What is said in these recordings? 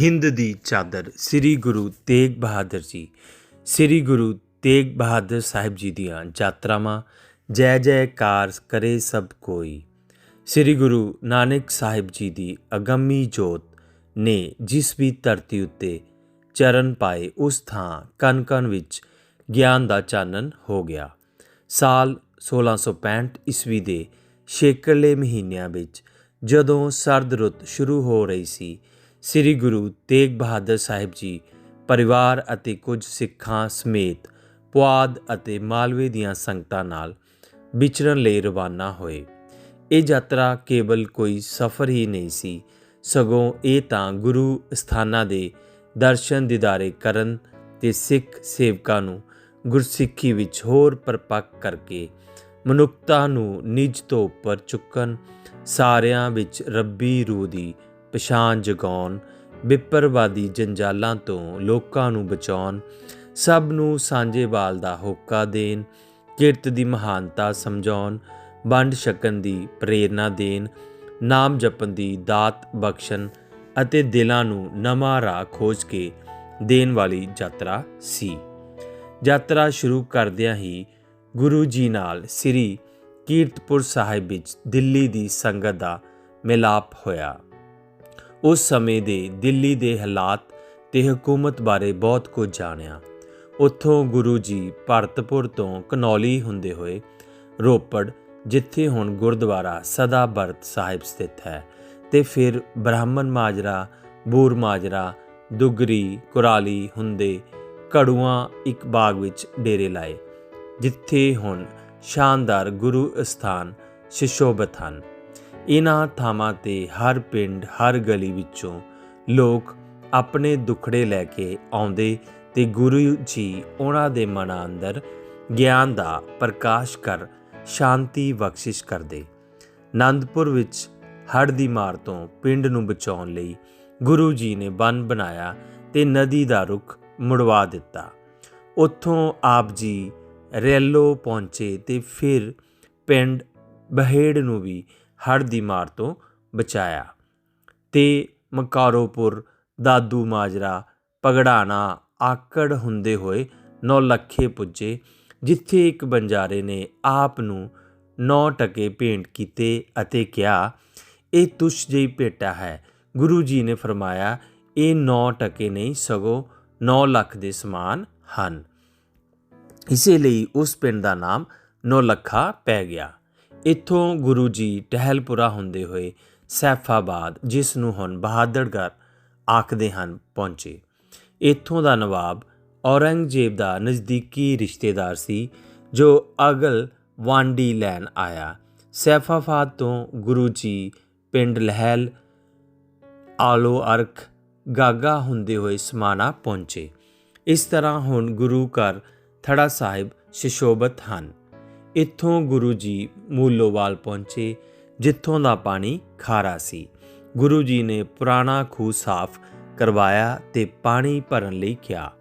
ਹਿੰਦ ਦੀ ਚਾਦਰ, ਸ੍ਰੀ ਗੁਰੂ ਤੇਗ ਬਹਾਦਰ ਜੀ। ਸ੍ਰੀ ਗੁਰੂ ਤੇਗ ਬਹਾਦਰ ਸਾਹਿਬ ਜੀ ਦੀਆਂ ਯਾਤਰਾਵਾਂ, ਜੈ ਜੈਕਾਰ ਕਰੇ ਸਭ ਕੋਈ। ਸ੍ਰੀ ਗੁਰੂ ਨਾਨਕ ਸਾਹਿਬ ਜੀ ਦੀ ਅਗੰਮੀ ਜੋਤ ਨੇ ਜਿਸ ਵੀ ਧਰਤੀ ਉੱਤੇ ਚਰਨ ਪਾਏ, ਉਸ ਥਾਂ ਕਨ ਕਨ ਵਿੱਚ ਗਿਆਨ ਦਾ ਚਾਨਣ ਹੋ ਗਿਆ। ਸਾਲ 1665 ਈਸਵੀ ਦੇ ਛੇਕਲੇ ਮਹੀਨਿਆਂ ਵਿੱਚ ਜਦੋਂ ਸਰਦ ਰੁੱਤ ਸ਼ੁਰੂ ਹੋ ਰਹੀ ਸੀ ਸ੍ਰੀ ਗੁਰੂ ਤੇਗ ਬਹਾਦਰ ਸਾਹਿਬ ਜੀ ਪਰਿਵਾਰ ਅਤੇ ਕੁਝ ਸਿੱਖਾਂ ਸਮੇਤ ਪੁਆਧ ਅਤੇ ਮਾਲਵੇ ਦੀਆਂ ਸੰਗਤਾਂ ਨਾਲ ਵਿਚਰਨ ਲਈ ਰਵਾਨਾ ਹੋਏ। ਇਹ ਯਾਤਰਾ ਕੇਵਲ ਕੋਈ ਸਫ਼ਰ ਹੀ ਨਹੀਂ ਸੀ, ਸਗੋਂ ਇਹ ਤਾਂ ਗੁਰੂ ਸਥਾਨਾਂ ਦੇ ਦਰਸ਼ਨ ਦਿਦਾਰੇ ਕਰਨ ਤੇ ਸਿੱਖ ਸੇਵਕਾਂ ਨੂੰ ਗੁਰਸਿੱਖੀ ਵਿੱਚ ਹੋਰ ਪਰਪੱਕ ਕਰਕੇ ਮਨੁੱਖਤਾ ਨੂੰ ਨਿਜ ਤੋਂ ਉੱਪਰ ਚੁੱਕਣ, ਸਾਰਿਆਂ ਵਿੱਚ ਰੱਬੀ ਰੂਹ ਦੀ ਪਛਾਣ ਜਗਾਉਣ ਵਿਪਰਵਾਦੀ ਜੰਜਾਲਾਂ ਤੋਂ ਲੋਕਾਂ ਨੂੰ ਬਚਾਉਣ, ਸਭ ਨੂੰ ਸਾਂਝੇ ਬਾਲ ਦਾ ਹੋਕਾ ਦੇਣ, ਕਿਰਤ ਦੀ ਮਹਾਨਤਾ ਸਮਝਾਉਣ, ਵੰਡ ਛਕਣ ਦੀ ਪ੍ਰੇਰਣਾ ਦੇਣ, ਨਾਮ ਜਪਣ ਦੀ ਦਾਤ ਬਖਸ਼ਣ ਅਤੇ ਦਿਲਾਂ ਨੂੰ ਨਵਾਂ ਰਾਹ ਖੋਜ ਕੇ ਦੇਣ ਵਾਲੀ ਯਾਤਰਾ ਸੀ। ਯਾਤਰਾ ਸ਼ੁਰੂ ਕਰਦਿਆਂ ਹੀ ਗੁਰੂ ਜੀ ਨਾਲ ਸ੍ਰੀ ਕੀਰਤਪੁਰ ਸਾਹਿਬ ਵਿੱਚ ਦਿੱਲੀ ਦੀ ਸੰਗਤ ਦਾ ਮਿਲਾਪ ਹੋਇਆ। ਉਸ ਸਮੇਂ ਦੇ ਦਿੱਲੀ ਦੇ ਹਾਲਾਤ ਤੇ ਹਕੂਮਤ ਬਾਰੇ ਬਹੁਤ ਕੁਝ ਜਾਣਿਆ। ਉੱਥੋਂ ਗੁਰੂ ਜੀ ਭਰਤਪੁਰ ਤੋਂ ਕਨੌਲੀ ਹੁੰਦੇ ਹੋਏ ਰੋਪੜ, ਜਿੱਥੇ ਹੁਣ ਗੁਰਦੁਆਰਾ ਸਦਾ ਬਰਤ ਸਾਹਿਬ ਸਥਿਤ ਹੈ ਤੇ ਫਿਰ ਬ੍ਰਾਹਮਣ ਮਾਜਰਾ, ਬੂਰ ਮਾਜਰਾ, ਦੁਗਰੀ, ਕੁਰਾਲੀ ਹੁੰਦੇ ਕੜੂਆਂ ਇੱਕ ਬਾਗ ਵਿੱਚ ਡੇਰੇ ਲਾਏ, ਜਿੱਥੇ ਹੁਣ ਸ਼ਾਨਦਾਰ ਗੁਰੂ ਸਥਾਨ ਸ਼ਿਸ਼ੋਭਤ ਹਨ। ਇਹਨਾਂ ਥਾਵਾਂ ਤੇ ਹਰ ਪਿੰਡ, ਹਰ ਗਲੀ ਵਿੱਚੋਂ ਲੋਕ ਆਪਣੇ ਦੁਖੜੇ ਲੈ ਕੇ ਆਉਂਦੇ ਤੇ ਗੁਰੂ ਜੀ ਉਹਨਾਂ ਦੇ ਮਨਾਂ ਅੰਦਰ ਗਿਆਨ ਦਾ ਪ੍ਰਕਾਸ਼ ਕਰ ਸ਼ਾਂਤੀ ਬਖਸ਼ਿਸ਼ ਕਰਦੇ। ਆਨੰਦਪੁਰ ਵਿੱਚ ਹੜ੍ਹ ਦੀ ਮਾਰ ਤੋਂ ਪਿੰਡ ਨੂੰ ਬਚਾਉਣ ਲਈ ਗੁਰੂ ਜੀ ਨੇ ਬੰਨ ਬਣਾਇਆ ਤੇ ਨਦੀ ਦਾ ਰੁਖ ਮੁੜਵਾ ਦਿੱਤਾ। ਉੱਥੋਂ ਆਪ ਜੀ ਰੈਲੋ ਪਹੁੰਚੇ ਤੇ ਫਿਰ ਪਿੰਡ ਬਹੇੜ ਨੂੰ ਵੀ ਹੜ੍ਹ ਦੀ ਮਾਰ ਤੋਂ ਬਚਾਇਆ। ਤੇ ਮਕਾਰੋਪੁਰ, ਦਾਦੂ ਮਾਜਰਾ ਪਗੜਾਣਾ ਆਕੜ ਹੁੰਦੇ ਹੋਏ ਨੌਲੱਖੇ ਪੁੱਜੇ, ਜਿੱਥੇ ਇੱਕ ਬੰਜਾਰੇ ਨੇ ਆਪ ਨੂੰ ਨੌ ਟਕੇ ਭੇਂਟ ਕੀਤੇ ਅਤੇ ਕਿਹਾ, ਇਹ ਤੁਸ਼ ਜਿਹੀ ਭੇਟਾ ਹੈ। ਗੁਰੂ ਜੀ ਨੇ ਫਰਮਾਇਆ, ਇਹ ਨੌ ਟਕੇ ਨਹੀਂ, ਸਗੋਂ 9 ਲੱਖ ਦੇ ਸਮਾਨ ਹਨ। ਇਸੇ ਲਈ ਉਸ ਪਿੰਡ ਦਾ ਨਾਮ ਨੌਲੱਖਾ ਪੈ ਗਿਆ। ਇੱਥੋਂ ਗੁਰੂ ਜੀ ਟਹਿਲਪੁਰਾ ਹੁੰਦੇ ਹੋਏ ਸੈਫਾਬਾਦ, ਜਿਸ ਨੂੰ ਹੁਣ ਬਹਾਦਰਗੜ੍ਹ ਆਖਦੇ ਹਨ, ਪਹੁੰਚੇ। ਇੱਥੋਂ ਦਾ ਨਵਾਬ ਔਰੰਗਜ਼ੇਬ ਦਾ ਨਜ਼ਦੀਕੀ ਰਿਸ਼ਤੇਦਾਰ ਸੀ, ਜੋ ਅਗਲ ਵਾਂਡੀ ਲੈਣ ਆਇਆ। ਸੈਫਾਬਾਦ ਤੋਂ ਗੁਰੂ ਜੀ ਪਿੰਡ ਲਹਿਲ, ਆਲੋ ਅਰਖ ਗਾਗਾ ਹੁੰਦੇ ਹੋਏ ਸਮਾਣਾ ਪਹੁੰਚੇ। ਇਸ ਤਰ੍ਹਾਂ ਹੁਣ ਗੁਰੂ ਘਰ ਥੜਾ ਸਾਹਿਬ ਸ਼ਿਸ਼ੋਭਤ ਹਨ। ਇੱਥੋਂ ਗੁਰੂ ਜੀ ਮੂਲੋਵਾਲ ਪਹੁੰਚੇ, ਜਿੱਥੋਂ ਦਾ ਪਾਣੀ ਖਾਰਾ ਸੀ। ਗੁਰੂ ਜੀ ਨੇ ਪੁਰਾਣਾ ਖੂਹ ਸਾਫ਼ ਕਰਵਾਇਆ ਤੇ ਪਾਣੀ ਭਰਨ ਲਈ ਕਿਹਾ।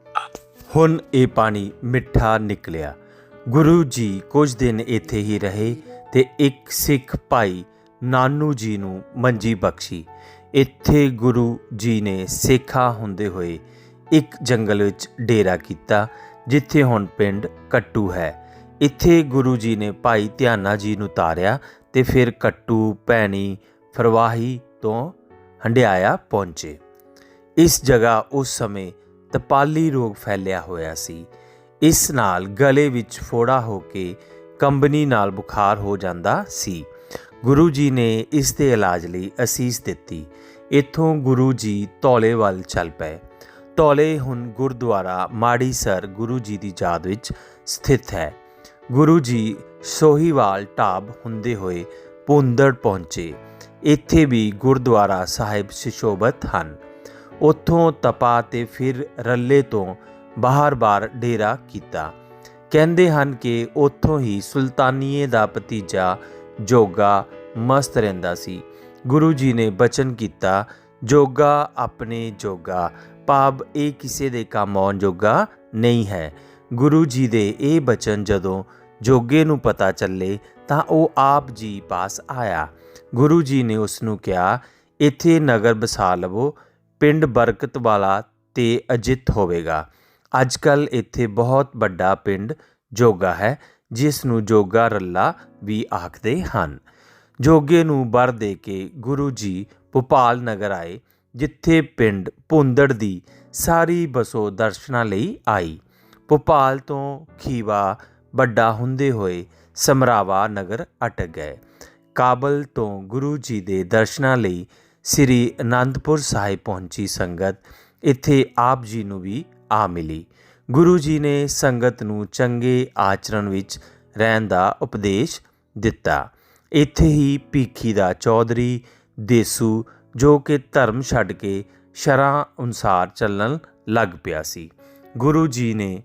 ਹੁਣ ਇਹ ਪਾਣੀ ਮਿੱਠਾ ਨਿਕਲਿਆ। ਗੁਰੂ ਜੀ ਕੁਝ ਦਿਨ ਇੱਥੇ ਹੀ ਰਹੇ ਤੇ ਇੱਕ ਸਿੱਖ ਭਾਈ ਨਾਨੂ ਜੀ ਨੂੰ ਮੰਜੀ ਬਖਸ਼ੀ। ਇੱਥੇ ਗੁਰੂ ਜੀ ਨੇ ਸੇਖਾ ਹੁੰਦੇ ਹੋਏ ਇੱਕ ਜੰਗਲ ਵਿੱਚ ਡੇਰਾ ਕੀਤਾ, ਜਿੱਥੇ ਹੁਣ ਪਿੰਡ ਕੱਟੂ ਹੈ। ਇੱਥੇ ਗੁਰੂ ਜੀ ਨੇ ਭਾਈ ਧਿਆਨਾ ਜੀ ਨੂੰ ਤਾਰਿਆ ਤੇ ਫਿਰ ਕੱਟੂ, ਭੈਣੀ, ਫਰਵਾਹੀ ਤੋਂ ਹੰਡਿਆਇਆ ਪਹੁੰਚੇ। ਇਸ ਜਗ੍ਹਾ ਉਸ ਸਮੇਂ ਤਪਾਲੀ ਰੋਗ ਫੈਲਿਆ ਹੋਇਆ ਸੀ। ਇਸ ਨਾਲ ਗਲੇ ਵਿੱਚ ਫੋੜਾ ਹੋ ਕੇ ਕੰਬਨੀ ਨਾਲ ਬੁਖਾਰ ਹੋ ਜਾਂਦਾ ਸੀ। ਗੁਰੂ ਜੀ ਨੇ ਇਸ ਦੇ ਇਲਾਜ ਲਈ ਅਸੀਸ ਦਿੱਤੀ। ਇੱਥੋਂ ਗੁਰੂ ਜੀ ਧੌਲੇ ਵੱਲ ਚੱਲ ਪਏ। ਧੌਲੇ ਹੁਣ ਗੁਰਦੁਆਰਾ ਮਾੜੀ ਸਰ ਗੁਰੂ ਜੀ ਦੀ ਯਾਦ ਵਿੱਚ ਸਥਿਤ ਹੈ। ਗੁਰੂ ਜੀ ਸੋਹੀਵਾਲ ਢਾਬ ਹੁੰਦੇ ਹੋਏ ਪੁੰਦੜ ਪਹੁੰਚੇ। ਇੱਥੇ ਵੀ ਗੁਰਦੁਆਰਾ ਸਾਹਿਬ ਸ਼ਿਸ਼ੋਭਤ ਹਨ। ਉੱਥੋਂ ਤਪਾ ਤੇ ਫਿਰ ਰੱਲੇ ਤੋਂ ਬਾਹਰ-ਬਾਹਰ ਡੇਰਾ ਕੀਤਾ। ਕਹਿੰਦੇ ਹਨ ਕਿ ਉੱਥੋਂ ਹੀ ਸੁਲਤਾਨੀਏ ਦਾ ਭਤੀਜਾ ਜੋਗਾ ਮਸਤ ਰਹਿੰਦਾ ਸੀ। ਗੁਰੂ ਜੀ ਨੇ ਬਚਨ ਕੀਤਾ, ਜੋਗਾ ਆਪਣੇ ਜੋਗਾ ਭਾਵ ਇਹ ਕਿਸੇ ਦੇ ਕੰਮ ਆਉਣ ਜੋਗਾ ਨਹੀਂ ਹੈ। ਗੁਰੂ ਜੀ ਦੇ ਇਹ ਬਚਨ ਜਦੋਂ ਜੋਗੇ ਨੂੰ ਪਤਾ ਚੱਲੇ ਤਾਂ ਉਹ ਆਪ ਜੀ ਪਾਸ ਆਇਆ। ਗੁਰੂ ਜੀ ਨੇ ਉਸ ਨੂੰ ਕਿਹਾ, ਇੱਥੇ ਨਗਰ ਬਸਾ ਲਵੋ, ਪਿੰਡ ਬਰਕਤ ਵਾਲਾ ਤੇ ਅਜਿੱਤ ਹੋਵੇਗਾ। ਅੱਜ ਕੱਲ ਇੱਥੇ ਬਹੁਤ ਵੱਡਾ ਪਿੰਡ ਜੋਗਾ ਹੈ, ਜਿਸ ਨੂੰ ਜੋਗਾ ਰੱਲਾ ਵੀ ਆਖਦੇ ਹਨ। ਜੋਗੇ ਨੂੰ ਵਰ ਦੇ ਕੇ ਗੁਰੂ ਜੀ ਭੋਪਾਲ ਨਗਰ ਆਏ, ਜਿੱਥੇ ਪਿੰਡ ਭੁੰਦੜ ਦੀ ਸਾਰੀ ਬਸੋ ਦਰਸ਼ਨਾਂ ਲਈ ਆਈ। ਭੋਪਾਲ ਤੋਂ ਖੀਵਾ ਵੱਡਾ ਹੁੰਦੇ ਹੋਏ ਸਮਰਾਵਾ ਨਗਰ ਅਟਕ ਗਏ। ਕਾਬਲ ਤੋਂ ਗੁਰੂ ਜੀ ਦੇ ਦਰਸ਼ਨਾਂ ਲਈ ਸ੍ਰੀ ਅਨੰਦਪੁਰ ਸਾਹਿਬ ਪਹੁੰਚੀ ਸੰਗਤ। ਇੱਥੇ ਆਪ ਜੀ ਨੂੰ ਵੀ ਆ ਮਿਲੀ। ਗੁਰੂ ਜੀ ਨੇ ਸੰਗਤ ਨੂੰ ਚੰਗੇ ਆਚਰਣ ਵਿੱਚ ਰਹਿਣ ਦਾ ਉਪਦੇਸ਼ ਦਿੱਤਾ। ਇੱਥੇ ਹੀ ਭੀਖੀ ਦਾ ਚੌਧਰੀ, ਦੇਸੂ, ਜੋ ਕਿ ਧਰਮ ਛੱਡ ਕੇ ਸ਼ਰਾਂ ਅਨੁਸਾਰ ਚੱਲਣ ਲੱਗ ਪਿਆ ਸੀ। ਗੁਰੂ ਜੀ ਨੇ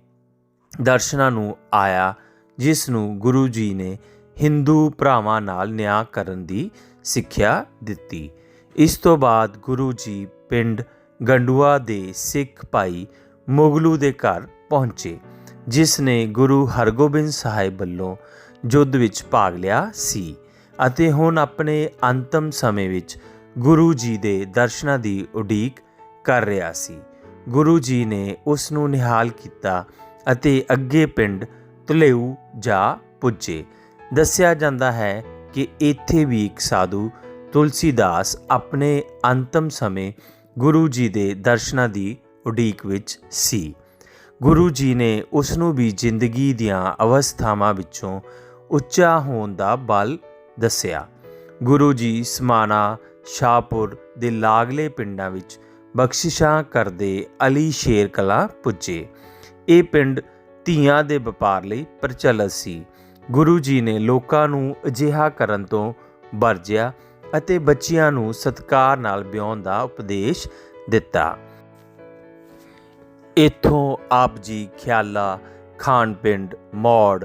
ਦਰਸ਼ਨਾਂ ਨੂੰ ਆਇਆ, ਜਿਸ ਨੂੰ ਗੁਰੂ ਜੀ ਨੇ ਹਿੰਦੂ ਭਰਾਵਾਂ ਨਾਲ ਨਿਆਂ ਕਰਨ ਦੀ ਸਿੱਖਿਆ ਦਿੱਤੀ। ਇਸ ਤੋਂ ਬਾਅਦ ਗੁਰੂ ਜੀ ਪਿੰਡ ਗੰਡੂਆ ਦੇ ਸਿੱਖ ਭਾਈ ਮੁਗਲੂ ਦੇ ਘਰ ਪਹੁੰਚੇ, ਜਿਸ ਨੇ ਗੁਰੂ ਹਰਗੋਬਿੰਦ ਸਾਹਿਬ ਵੱਲੋਂ ਯੁੱਧ ਵਿੱਚ ਭਾਗ ਲਿਆ ਸੀ ਅਤੇ ਹੁਣ ਆਪਣੇ ਅੰਤਮ ਸਮੇਂ ਵਿੱਚ ਗੁਰੂ ਜੀ ਦੇ ਦਰਸ਼ਨਾਂ ਦੀ ਉਡੀਕ ਕਰ ਰਿਹਾ ਸੀ। ਗੁਰੂ ਜੀ ਨੇ ਉਸ ਨੂੰ ਨਿਹਾਲ ਕੀਤਾ ਅਤੇ ਅੱਗੇ ਪਿੰਡ ਤੁਲੇਊ ਜਾ ਪੁੱਜੇ। ਦੱਸਿਆ ਜਾਂਦਾ ਹੈ ਕਿ ਇੱਥੇ ਵੀ ਇੱਕ ਸਾਧੂ ਤੁਲਸੀਦਾਸ ਆਪਣੇ ਅੰਤਮ ਸਮੇਂ ਗੁਰੂ ਜੀ ਦੇ ਦਰਸ਼ਨਾਂ ਦੀ ਉਡੀਕ ਵਿੱਚ ਸੀ। ਗੁਰੂ ਜੀ ਨੇ ਉਸ ਨੂੰ ਵੀ ਜ਼ਿੰਦਗੀ ਦੀਆਂ ਅਵਸਥਾਵਾਂ ਵਿੱਚੋਂ ਉੱਚਾ ਹੋਣ ਦਾ ਬਲ ਦੱਸਿਆ। ਗੁਰੂ ਜੀ ਸਮਾਣਾ, ਸ਼ਾਹਪੁਰ ਦੇ ਲਾਗਲੇ ਪਿੰਡਾਂ ਵਿੱਚ ਬਖਸ਼ਿਸ਼ਾਂ ਕਰਦੇ ਅਲੀ ਸ਼ੇਰ ਕਲਾ ਪੁੱਜੇ। ਇਹ ਪਿੰਡ ਧੀਆਂ ਦੇ ਵਪਾਰ ਲਈ ਪ੍ਰਚਲਿਤ ਸੀ। ਗੁਰੂ ਜੀ ਨੇ ਲੋਕਾਂ ਨੂੰ ਅਜਿਹਾ ਕਰਨ ਤੋਂ ਵਰਜਿਆ ਅਤੇ ਬੱਚਿਆਂ ਨੂੰ ਸਤਕਾਰ ਨਾਲ ਵਿਆਹੁਣ ਦਾ ਉਪਦੇਸ਼ ਦਿੱਤਾ। ਇਥੋਂ ਆਪ ਜੀ ਖਿਆਲਾ ਖਾਨ ਪਿੰਡ, ਮੌੜ,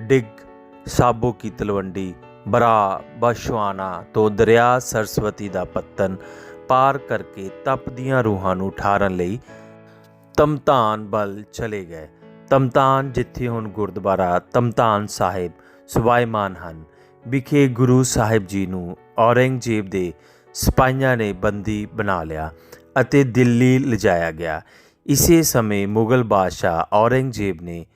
ਡਿੱਗ, ਸਾਬੋ ਕੀ ਤਲਵੰਡੀ, ਬਰਾ ਬਸ਼ਵਾਨਾ ਤੋਂ ਦਰਿਆ ਸਰਸਵਤੀ ਦਾ ਪੱਤਨ ਪਾਰ ਕਰਕੇ ਤਪਦੀਆਂ ਰੂਹਾਂ ਨੂੰ ਠਾਰਨ ਲਈ ਤਮਤਾਨ ਬਲ ਚਲੇ ਗਏ। ਤਮਤਾਨ ਜਿੱਥੇ ਹੁਣ ਗੁਰਦੁਆਰਾ ਤਮਤਾਨ ਸਾਹਿਬ ਸੁਭਾਇਮਾਨ ਹਨ, ਵਿਖੇ ਗੁਰੂ ਸਾਹਿਬ ਜੀ ਨੂੰ ਔਰੰਗਜ਼ੇਬ ਦੇ ਸਿਪਾਹੀਆਂ ਨੇ ਬੰਦੀ ਬਣਾ ਲਿਆ ਅਤੇ ਦਿੱਲੀ ਲਿਜਾਇਆ ਗਿਆ। ਇਸੇ ਸਮੇਂ ਮੁਗਲ ਬਾਦਸ਼ਾਹ ਔਰੰਗਜ਼ੇਬ ਨੇ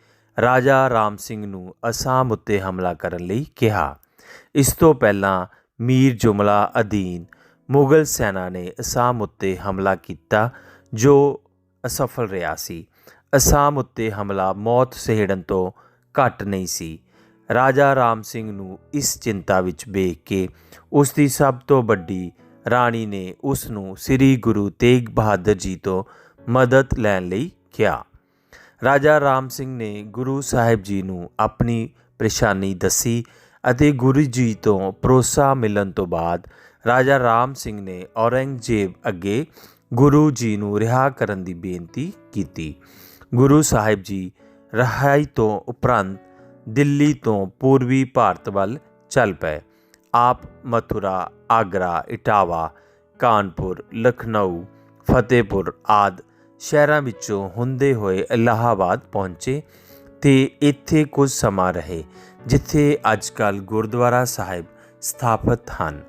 ਰਾਜਾ ਰਾਮ ਸਿੰਘ ਨੂੰ ਅਸਾਮ ਉੱਤੇ ਹਮਲਾ ਕਰਨ ਲਈ ਕਿਹਾ। ਇਸ ਤੋਂ ਪਹਿਲਾਂ ਮੀਰ ਜੁਮਲਾ ਅਧੀਨ ਮੁਗਲ ਸੈਨਾ ਨੇ ਅਸਾਮ ਉੱਤੇ ਹਮਲਾ ਕੀਤਾ, ਜੋ ਅਸਫਲ ਰਿਹਾ ਸੀ। ਅਸਾਮ ਉੱਤੇ ਹਮਲਾ ਮੌਤ ਸਹਿੜਨ ਤੋਂ ਘੱਟ ਨਹੀਂ ਸੀ। ਰਾਜਾ ਰਾਮ ਸਿੰਘ ਨੂੰ ਇਸ ਚਿੰਤਾ ਵਿੱਚ ਵੇਖ ਕੇ ਉਸ ਦੀ ਸਭ ਤੋਂ ਵੱਡੀ ਰਾਣੀ ਨੇ ਉਸ ਨੂੰ ਸ੍ਰੀ ਗੁਰੂ ਤੇਗ ਬਹਾਦਰ ਜੀ ਤੋਂ ਮਦਦ ਲੈਣ ਲਈ ਕਿਹਾ। ਰਾਜਾ ਰਾਮ ਸਿੰਘ ਨੇ ਗੁਰੂ ਸਾਹਿਬ ਜੀ ਨੂੰ ਆਪਣੀ ਪਰੇਸ਼ਾਨੀ ਦੱਸੀ ਅਤੇ ਗੁਰੂ ਜੀ ਤੋਂ ਭਰੋਸਾ ਮਿਲਣ ਤੋਂ ਬਾਅਦ ਰਾਜਾ ਰਾਮ ਸਿੰਘ ਨੇ ਔਰੰਗਜ਼ੇਬ ਅੱਗੇ ਗੁਰੂ ਜੀ ਨੂੰ ਰਿਹਾ ਕਰਨ ਦੀ ਬੇਨਤੀ ਕੀਤੀ। ਗੁਰੂ ਸਾਹਿਬ ਜੀ ਰਹਾਈ ਤੋਂ ਉਪਰੰਤ ਦਿੱਲੀ ਤੋਂ ਪੂਰਬੀ ਭਾਰਤ ਵੱਲ ਚੱਲ ਪਏ। ਆਪ ਮਥੁਰਾ, ਆਗਰਾ, ਇਟਾਵਾ, ਕਾਨਪੁਰ, ਲਖਨਊ, ਫਤਿਹਪੁਰ ਆਦ ਸ਼ਹਿਰਾਂ ਵਿੱਚੋਂ ਹੁੰਦੇ ਹੋਏ ਇਲਾਹਾਬਾਦ ਪਹੁੰਚੇ ਤੇ ਇੱਥੇ ਕੁਝ ਸਮਾਂ ਰਹੇ, ਜਿੱਥੇ ਅੱਜਕੱਲ ਗੁਰਦੁਆਰਾ ਸਾਹਿਬ ਸਥਾਪਿਤ ਹਨ।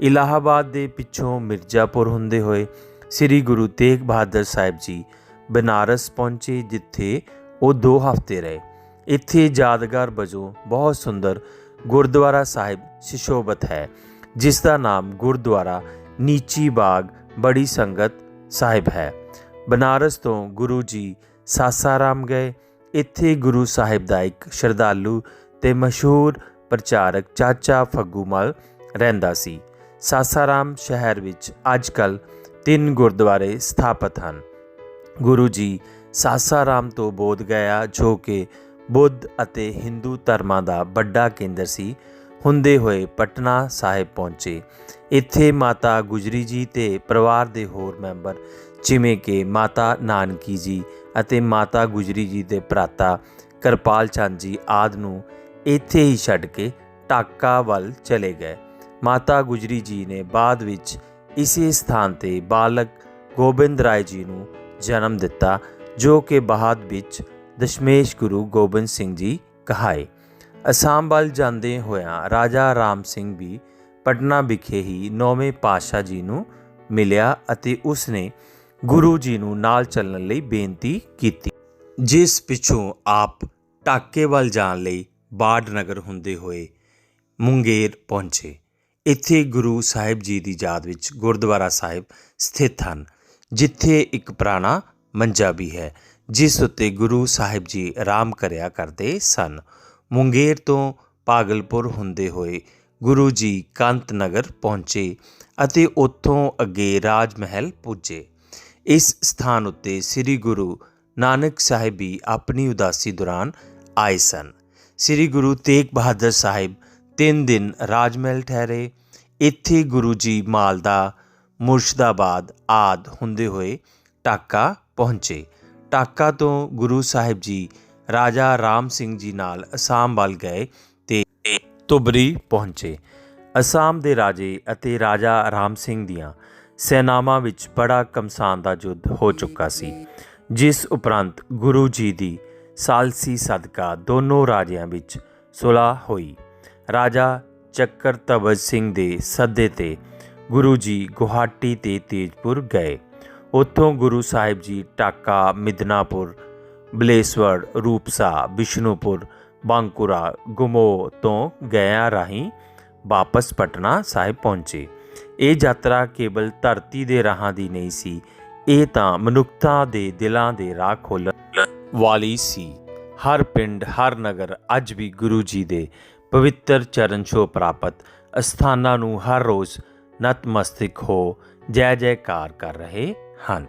ਇਲਾਹਾਬਾਦ ਦੇ ਪਿੱਛੋਂ ਮਿਰਜ਼ਾਪੁਰ ਹੁੰਦੇ ਹੋਏ ਸ੍ਰੀ ਗੁਰੂ ਤੇਗ ਬਹਾਦਰ ਸਾਹਿਬ ਜੀ ਬਨਾਰਸ ਪਹੁੰਚੇ, ਜਿੱਥੇ ਉਹ 2 ਹਫ਼ਤੇ ਰਹੇ। ਇੱਥੇ ਯਾਦਗਾਰ ਵਜੋਂ ਬਹੁਤ ਸੁੰਦਰ ਗੁਰਦੁਆਰਾ ਸਾਹਿਬ ਸ਼ਿਸ਼ੋਭਤ ਹੈ, ਜਿਸ ਦਾ ਨਾਮ ਗੁਰਦੁਆਰਾ ਨੀਚੀ ਬਾਗ ਬੜੀ ਸੰਗਤ ਸਾਹਿਬ ਹੈ। ਬਨਾਰਸ ਤੋਂ ਗੁਰੂ ਜੀ ਸਾਸਾਰਾਮ ਗਏ। ਇੱਥੇ ਗੁਰੂ ਸਾਹਿਬ ਦਾ ਇੱਕ ਸ਼ਰਧਾਲੂ ਤੇ ਮਸ਼ਹੂਰ ਪ੍ਰਚਾਰਕ ਚਾਚਾ ਫੱਗੂਮਲ ਰਹਿੰਦਾ ਸੀ। ਸਾਸਾਰਾਮ ਸ਼ਹਿਰ ਵਿੱਚ ਅੱਜਕੱਲ ਤਿੰਨ ਗੁਰਦੁਆਰੇ ਸਥਾਪਿਤ ਹਨ। ਗੁਰੂ ਜੀ ਸਾਸਾਰਾਮ ਤੋਂ ਬੋਧ ਗਿਆ ਜੋ ਕਿ ਬੁੱਧ ਅਤੇ ਹਿੰਦੂ ਧਰਮਾਂ ਦਾ ਵੱਡਾ ਕੇਂਦਰ ਸੀ, ਹੁੰਦੇ ਹੋਏ ਪਟਨਾ ਸਾਹਿਬ ਪਹੁੰਚੇ। ਇੱਥੇ ਮਾਤਾ ਗੁਜਰੀ ਜੀ ਤੇ ਪਰਿਵਾਰ ਦੇ ਹੋਰ ਮੈਂਬਰ, ਜਿਵੇਂ ਕਿ ਮਾਤਾ ਨਾਨਕੀ ਜੀ ਅਤੇ ਮਾਤਾ ਗੁਜਰੀ ਜੀ ਦੇ ਭਰਾਤਾ ਕਿਰਪਾਲ ਚੰਦ ਜੀ ਆਦ ਨੂੰ ਇੱਥੇ ਹੀ ਛੱਡ ਕੇ ਟਾਕਾ ਵੱਲ ਚਲੇ ਗਏ। ਮਾਤਾ ਗੁਜਰੀ ਜੀ ਨੇ ਬਾਅਦ ਵਿੱਚ ਇਸੇ ਸਥਾਨ ਤੇ ਬਾਲਕ ਗੋਬਿੰਦ ਰਾਏ ਜੀ ਨੂੰ ਜਨਮ ਦਿੱਤਾ, ਜੋ ਕਿ ਬਾਅਦ ਵਿੱਚ ਦਸ਼ਮੇਸ਼ ਗੁਰੂ ਗੋਬਿੰਦ ਸਿੰਘ ਜੀ ਕਹਾਏ। ਅਸਾਮ ਵੱਲ ਜਾਂਦੇ ਹੋਇਆ ਰਾਜਾ ਰਾਮ ਸਿੰਘ ਵੀ ਪਟਨਾ ਵਿਖੇ ਹੀ ਨੌਵੇਂ ਪਾਤਸ਼ਾਹ ਜੀ ਨੂੰ ਮਿਲਿਆ ਅਤੇ ਉਸ ਨੇ ਗੁਰੂ ਜੀ ਨੂੰ ਨਾਲ ਚੱਲਣ ਲਈ ਬੇਨਤੀ ਕੀਤੀ। ਜਿਸ ਪਿੱਛੋਂ ਆਪ ਢਾਕੇ ਵੱਲ ਜਾਣ ਲਈ ਬਾੜ ਨਗਰ ਹੁੰਦੇ ਹੋਏ ਮੁੰਗੇਰ ਪਹੁੰਚੇ। ਇੱਥੇ ਗੁਰੂ ਸਾਹਿਬ ਜੀ ਦੀ ਯਾਦ ਵਿੱਚ ਗੁਰਦੁਆਰਾ ਸਾਹਿਬ ਸਥਿਤ ਹਨ, ਜਿੱਥੇ ਇੱਕ ਪੁਰਾਣਾ ਮੰਜਾ ਵੀ ਹੈ, ਜਿਸ ਉੱਤੇ ਗੁਰੂ ਸਾਹਿਬ ਜੀ ਆਰਾਮ ਕਰਿਆ ਕਰਦੇ ਸਨ। ਮੁੰਗੇਰ ਤੋਂ ਪਾਗਲਪੁਰ ਹੁੰਦੇ ਹੋਏ ਗੁਰੂ ਜੀ ਕੰਤ ਨਗਰ ਪਹੁੰਚੇ ਅਤੇ ਉੱਥੋਂ ਅੱਗੇ ਰਾਜ ਮਹਿਲ ਪੁੱਜੇ। ਇਸ ਸਥਾਨ ਉੱਤੇ ਸ੍ਰੀ ਗੁਰੂ ਨਾਨਕ ਸਾਹਿਬ ਵੀ ਆਪਣੀ ਉਦਾਸੀ ਦੌਰਾਨ ਆਏ ਸਨ। ਸ੍ਰੀ ਗੁਰੂ ਤੇਗ ਬਹਾਦਰ ਸਾਹਿਬ ਤਿੰਨ ਦਿਨ ਰਾਜ ਮਹਿਲ ਠਹਿਰੇ, ਇੱਥੇ ਗੁਰੂ ਜੀ ਮਾਲਦਾ ਮੁਰਸ਼ਦਾਬਾਦ ਆਦ ਹੁੰਦੇ ਹੋਏ ਟਾਕਾ ਪਹੁੰਚੇ। ਟਾਕਾ ਤੋਂ ਗੁਰੂ ਸਾਹਿਬ ਜੀ, ਰਾਜਾ ਰਾਮ ਸਿੰਘ ਜੀ ਨਾਲ ਅਸਾਮ ਵੱਲ ਗਏ ਤੇ ਤੁਬਰੀ ਪਹੁੰਚੇ। ਅਸਾਮ ਦੇ ਰਾਜੇ ਅਤੇ ਰਾਜਾ ਰਾਮ ਸਿੰਘ ਦੀਆਂ ਸੈਨਾਵਾਂ ਵਿੱਚ ਬੜਾ ਕਮਸਾਨ ਦਾ ਯੁੱਧ ਹੋ ਚੁੱਕਾ ਸੀ, ਜਿਸ ਉਪਰੰਤ ਗੁਰੂ ਜੀ ਦੀ ਸਾਲਸੀ ਸਦਕਾ ਦੋਨੋਂ ਰਾਜਿਆਂ ਵਿੱਚ ਸੁਲ੍ਹਾ ਹੋਈ। ਰਾਜਾ ਚੱਕਰ ਤਵਜ ਸਿੰਘ ਦੇ ਸੱਦੇ ਤੇ ਗੁਰੂ ਜੀ ਗੁਹਾਟੀ ਤੇ ਤੇਜਪੁਰ ਗਏ। ਉੱਥੋਂ ਗੁਰੂ ਸਾਹਿਬ ਜੀ ਟਾਕਾ, ਮਿਦਨਾਪੁਰ, ਬਲੇਸਵਰ, ਰੂਪਸਾ ਬਿਸ਼ਨੂਪੁਰ ਬਾਂਕੁਰਾ, ਗੁਮੋ ਤੋਂ ਗਿਆ ਰਾਹੀਂ ਵਾਪਸ ਪਟਨਾ ਸਾਹਿਬ ਪਹੁੰਚੇ। ਇਹ ਯਾਤਰਾ ਕੇਵਲ ਧਰਤੀ ਦੇ ਰਾਹਾਂ ਦੀ ਨਹੀਂ ਸੀ, ਇਹ ਤਾਂ ਮਨੁੱਖਤਾ ਦੇ ਦਿਲਾਂ ਦੇ ਰਾਹ ਖੋਲ੍ਹਣ ਵਾਲੀ ਸੀ। ਹਰ ਪਿੰਡ, ਹਰ ਨਗਰ ਅੱਜ ਵੀ ਗੁਰੂ ਜੀ ਦੇ ਪਵਿੱਤਰ ਚਰਨ ਛੋਹ ਪ੍ਰਾਪਤ, ਅਸਥਾਨਾਂ ਨੂੰ ਹਰ ਰੋਜ਼ ਨਤਮਸਤਕ ਹੋ ਜੈ ਜੈਕਾਰ ਕਰ ਰਹੇ ਹਨ।